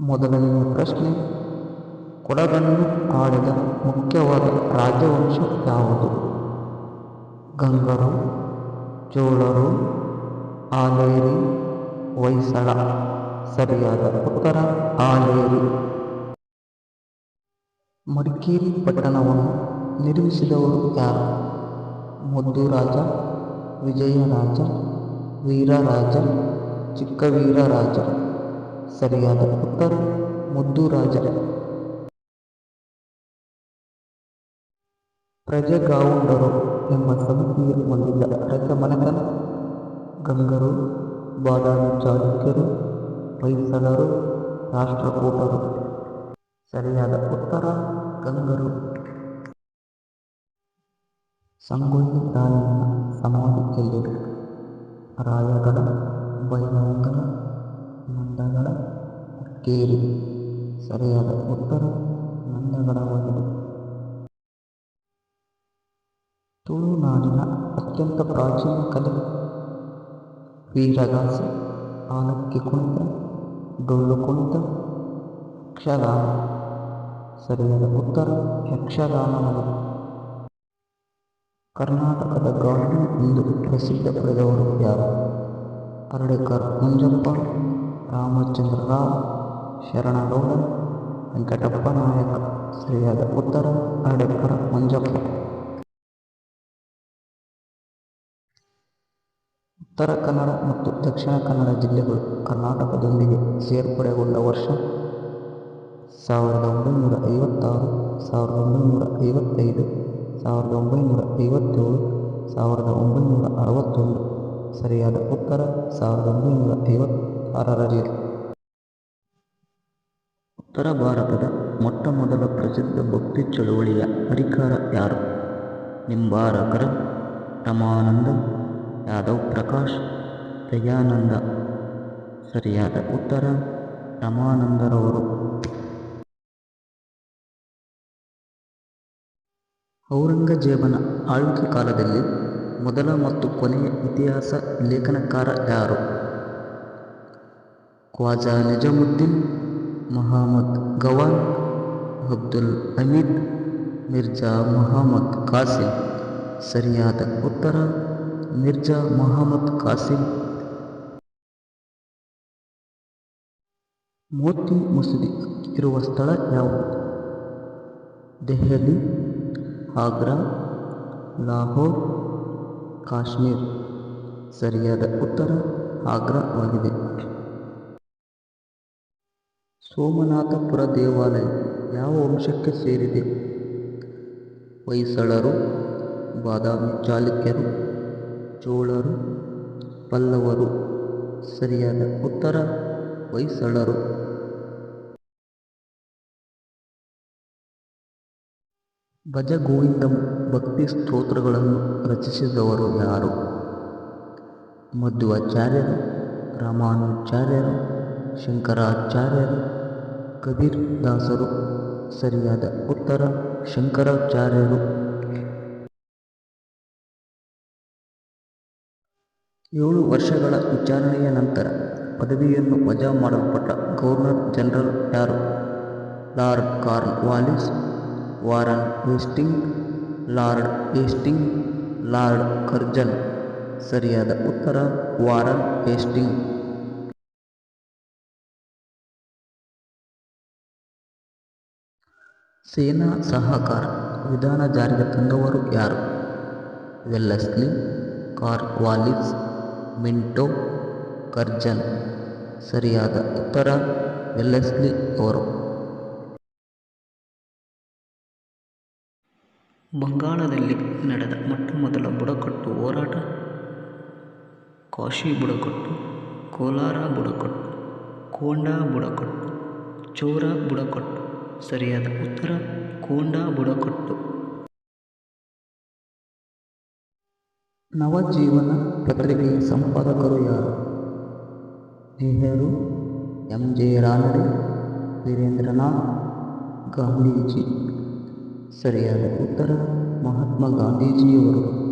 ಮೊದಲನೆಯ ಪ್ರಶ್ನೆ, ಕೊಡಗನ್ನು ಆಳಿದ ಮುಖ್ಯವಾದ ರಾಜವಂಶ ಯಾವುದು? ಗಂಗರು, ಚೋಳರು ಆಲೇರಿ ಹೊಯ್ಸಳ. ಸರಿಯಾದ ಉತ್ತರ ಆಲೇರಿ ಮಡಿಕೇರಿ ಪಟ್ಟಣವನ್ನು ನಿರ್ಮಿಸಿದವರು ಯಾರು? ಮುದ್ದುರಾಜ, ವಿಜಯರಾಜ, ವೀರರಾಜ, ಚಿಕ್ಕವೀರರಾಜ. ಸರಿಯಾದ ಉತ್ತರ ಮುದ್ದು ಮುದ್ದುರಾಜ ಪ್ರಜೆಗಾವುಂಡರು ಎಂಬ ಸಮಿತಿಯ ಹೊಂದಿದ್ದ ರಸಮನಕನ ಗಂಗರು, ಬಾದಾಮಿ ಚಾಲುಕ್ಯರು, ಹೊಯ್ಸಳರು, ರಾಷ್ಟ್ರಕೂಟರು. ಸರಿಯಾದ ಉತ್ತರ ಗಂಗರು. ಸಂಗೊಳ್ಳಿ ರಾಯಣ್ಣ ಸಮಾಧಿ ಎಲ್ಲಿದೆ ರಾಯಗಢ ಬೈಲಹೊಂಗಲ ನಂದಗಡ ಹುಕ್ಕೇರಿ ಸರಿಯಾದ ಉತ್ತರ ನಂದಗಡವಾಗಿದೆ ತುಳುನಾಡಿನ ಅತ್ಯಂತ ಪ್ರಾಚೀನ ಕಲೆ ವೀರಗಾಸೆ ಆಲಕ್ಕಿ ಕುಣಿತ, ಡೊಳ್ಳು ಕುಣಿತ, ಯಕ್ಷಗಾನ, ಸರಿಯಾದ ಉತ್ತರ ಯಕ್ಷಗಾನವಾಗಿದೆ ಕರ್ನಾಟಕದ ಗಾಂಧಿ ಎಂದು ಪ್ರಸಿದ್ಧ ಪಡೆದವರು ಯಾರು? ಅರಡೇಕರ್ ಮಂಜಪ್ಪ ರಾಮಚಂದ್ರ ರಾವ್, ಶರಣಗೌಡ, ವೆಂಕಟಪ್ಪ ನಾಯಕ, ಸರಿಯಾದ ಉತ್ತರ ಹರ್ಡೇಕರ್ ಮಂಜಪ್ಪ ಉತ್ತರ ಕನ್ನಡ ಮತ್ತು ದಕ್ಷಿಣ ಕನ್ನಡ ಜಿಲ್ಲೆಗಳು ಕರ್ನಾಟಕದೊಂದಿಗೆ ಸೇರ್ಪಡೆಗೊಂಡ ವರ್ಷ ಸಾವಿರದ ಒಂಬೈನೂರ ಐವತ್ತಾರು, ಸಾವಿರದ ಒಂಬೈನೂರ ಐವತ್ತೈದು, ಸಾವಿರದ ಒಂಬೈನೂರ ಐವತ್ತೇಳು, ಸಾವಿರದ ಒಂಬೈನೂರ ಅರವತ್ತೊಂದು. ಸರಿಯಾದ ಉತ್ತರ ಸಾವಿರದ ಒಂಬೈನೂರ ಐವತ್ತಾರರಲ್ಲಿ ಉತ್ತರ ಭಾರತದ ಮೊಟ್ಟ ಮೊದಲ ಪ್ರಸಿದ್ಧ ಭಕ್ತಿ ಚಳುವಳಿಯ ಹರಿಕಾರ ಯಾರು? ನಿಂಬಾರಕರ, ರಮಾನಂದ, ಯಾದವ್, ಪ್ರಕಾಶ್, ದಯಾನಂದ. ಸರಿಯಾದ ಉತ್ತರ ರಮಾನಂದರವರು. ಔರಂಗಜೇಬನ ಆಳ್ವಿಕೆ ಕಾಲದಲ್ಲಿ ಮೊದಲ ಮತ್ತು ಕೊನೆಯ ಇತಿಹಾಸ ಲೇಖನಕಾರ ಯಾರು? ಖ್ವಾಜಾ ನಿಜಾಮುದ್ದೀನ್ ಮಹಮ್ಮದ್ ಗವಾನ್, ಅಬ್ದುಲ್ ಹಮೀದ್ ಮಿರ್ಜಾ ಮೊಹಮ್ಮದ್ ಕಾಸಿಂ. ಸರಿಯಾದ ಉತ್ತರ, ಮಿರ್ಜಾ ಮೊಹಮ್ಮದ್ ಕಾಸಿಂ. ಮೋತಿ ಮಸೂದಿ ಇರುವ ಸ್ಥಳ ಯಾವುದು? ದೆಹಲಿ, ಆಗ್ರಾ, ಲಾಹೋರ್, ಕಾಶ್ಮೀರ್. ಸರಿಯಾದ ಉತ್ತರ ಆಗ್ರಾವಾಗಿದೆ. ಸೋಮನಾಥಪುರ ದೇವಾಲಯ ಯಾವ ವಂಶಕ್ಕೆ ಸೇರಿದೆ? ಹೊಯ್ಸಳರು, ಬಾದಾಮಿ ಚಾಲುಕ್ಯರು, ಚೋಳರು, ಪಲ್ಲವರು. ಸರಿಯಾದ ಉತ್ತರ ಹೊಯ್ಸಳರು. ಭಜಗೋವಿಂದಂ ಭಕ್ತಿ ಸ್ತೋತ್ರಗಳನ್ನು ರಚಿಸಿದವರು ಯಾರು? ಮಧ್ವಾಚಾರ್ಯರು ರಾಮಾನುಚಾರ್ಯರು ಶಂಕರಾಚಾರ್ಯರು ಕಬೀರ್ ದಾಸರು. ಸರಿಯಾದ ಉತ್ತರ ಶಂಕರಾಚಾರ್ಯರು. ಏಳು ವರ್ಷಗಳ ವಿಚಾರಣೆಯ ನಂತರ ಪದವಿಯನ್ನು ವಜಾ ಮಾಡಲ್ಪಟ್ಟ ಗವರ್ನರ್ ಜನರಲ್ ಯಾರು? Lord Cornwallis, Warren Hasting, Lord Hasting, Lord Curzon. ಸರಿಯಾದ ಉತ್ತರ ವಾರನ್ ಹೇಸ್ಟಿಂಗ್. ಸೇನಾ ಸಹಕಾರ ವಿಧಾನ ಜಾರಿಗೆ ತಂದವರು ಯಾರು? Wellesley Cornwallis Minto, Curzon. ಸರಿಯಾದ ಉತ್ತರ ವೆಲ್ಲೆಸ್ಲಿ ಅವರು. ಬಂಗಾಳದಲ್ಲಿ ನಡೆದ ಮೊಟ್ಟಮೊದಲ ಬುಡಕಟ್ಟು ಹೋರಾಟ, ಕಾಶಿ ಬುಡಕಟ್ಟು, ಕೋಲಾರ ಬುಡಕಟ್ಟು, ಕೊಂಡಾ ಬುಡಕಟ್ಟು, ಚೋರ ಬುಡಕಟ್ಟು. ಸರಿಯಾದ ಉತ್ತರ ಕೋಂಡಾ ಬುಡಕಟ್ಟು. ನವಜೀವನ ಪತ್ರಿಕೆಯ ಸಂಪಾದಕರು ಯಾರು? ನೆಹರು ಎಂ. ಜೆ. ರಾನಡೆ ವೀರೇಂದ್ರನಾಥ್, ಗಾಂಧೀಜಿ. ಸರಿಯಾದ ಉತ್ತರ ಮಹಾತ್ಮ ಗಾಂಧೀಜಿಯವರು.